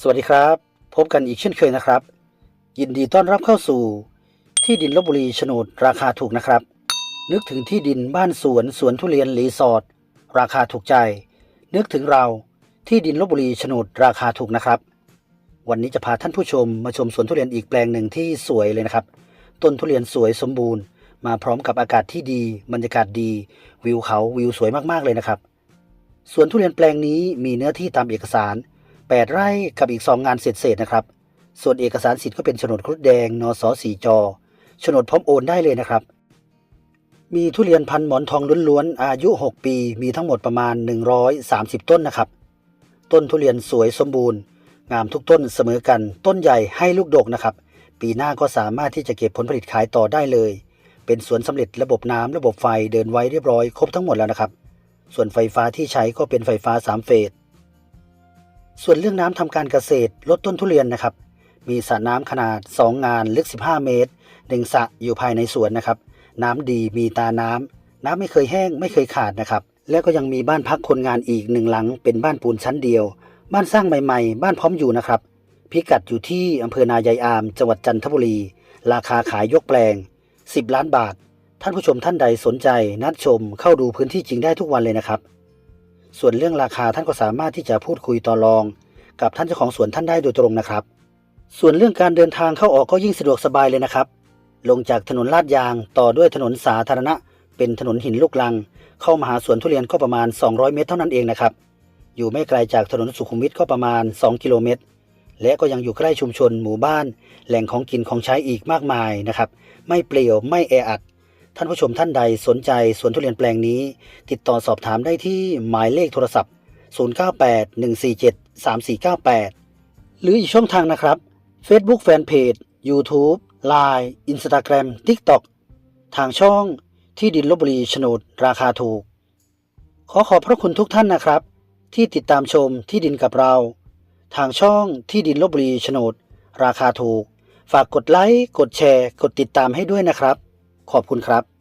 สวัสดีครับ พบกันอีกเช่นเคยนะครับ ยินดีต้อนรับเข้าสู่ ที่ดินลบบุรีโฉนดราคาถูกนะครับ นึกถึงที่ดินบ้านสวนสวนทุเรียนรีสอร์ทราคาถูกใจ นึกถึงเราที่ดินลบบุรีโฉนดราคาถูกนะครับ วันนี้จะพาท่านผู้ชมมาชมสวนทุเรียนอีกแปลงหนึ่งที่สวยเลยนะครับ ต้นทุเรียนสวยสมบูรณ์ มาพร้อมกับอากาศที่ดีบรรยากาศดี วิวเขาวิวสวยมากๆเลยนะครับสวนทุเรียนแปลงนี้มีเนื้อที่ตามเอกสาร 8 ไร่กับอีก 2 งานเศษๆนะครับ ส่วนเอกสารสิทธิ์ก็เป็นโฉนดครุฑแดงนสสีจอโฉนดพร้อมโอนได้เลยนะครับ มีทุเรียนพันหมอนทองล้วนๆ อายุ 6 ปี มีทั้งหมดประมาณ 130 ต้นนะครับ ต้นทุเรียนสวยสมบูรณ์ งามทุกต้นเสมอกัน ต้นใหญ่ให้ลูกดกนะครับ ปีหน้าก็สามารถที่จะเก็บผลผลิตขายต่อได้เลย เป็นสวนสำเร็จระบบน้ำระบบไฟเดินไว้เรียบร้อยครบทั้งหมดแล้วนะครับ ส่วนไฟฟ้าที่ใช้ก็เป็นไฟฟ้า 3 เฟส ส่วนเรื่องน้ำทำการเกษตรลดต้นทุเรียนนะครับ มีสระน้ำขนาด 2 งานลึก 15 เมตรหนึ่งสระอยู่ภายในสวนนะครับ น้ำดีมีตาน้ำน้ำไม่เคยแห้งไม่เคยขาดนะครับ แล้วก็ยังมีบ้านพักคนงานอีกหนึ่งหลัง เป็นบ้านปูนชั้นเดียว บ้านสร้างใหม่ๆ บ้านพร้อมอยู่นะครับ พิกัดอยู่ที่อำเภอนายายอาม จังหวัดจันทบุรี ราคาขายยกแปลง 10 ล้านบาท ท่านผู้ชมท่านใดสนใจนัดชมเข้าดูพื้นที่จริงได้ทุกวันเลยนะครับ ส่วนเรื่องราคาท่านก็สามารถที่จะพูดคุยต่อรอง กับท่านเจ้าของสวนท่านได้โดยตรงนะครับ ส่วนเรื่องการเดินทางเข้าออกก็ยิ่งสะดวกสบายเลยนะครับ ลงจากถนนลาดยางต่อด้วยถนนสาธารณะ เป็นถนนหินลูกลัง เข้ามาหาสวนทุเรียนก็ประมาณ 200 เมตรเท่านั้นเองนะครับ อยู่ไม่ไกลจากถนนสุขุมวิทก็ประมาณ 2 กิโลเมตร และก็ยังอยู่ใกล้ชุมชนหมู่บ้าน แหล่งของกินของใช้อีกมากมายนะครับ ไม่เปลี่ยวไม่แออัด ท่านผู้ชมท่านใดสนใจสวนทุเรียนแปลงนี้ ติดต่อสอบถามได้ที่หมายเลขโทรศัพท์ 0981473498 หรืออีกช่องทางนะครับ Facebook Fanpage YouTube Line Instagram TikTok ทางช่องที่ดินลบบุรีโฉนดราคาถูก ขอขอบพระคุณทุกท่านนะครับ ที่ติดตามชมที่ดินกับเรา ทางช่องที่ดินลบบุรีโฉนดราคาถูก ฝากกดไลค์กดแชร์ กดติดตามให้ด้วยนะครับ ขอบคุณครับ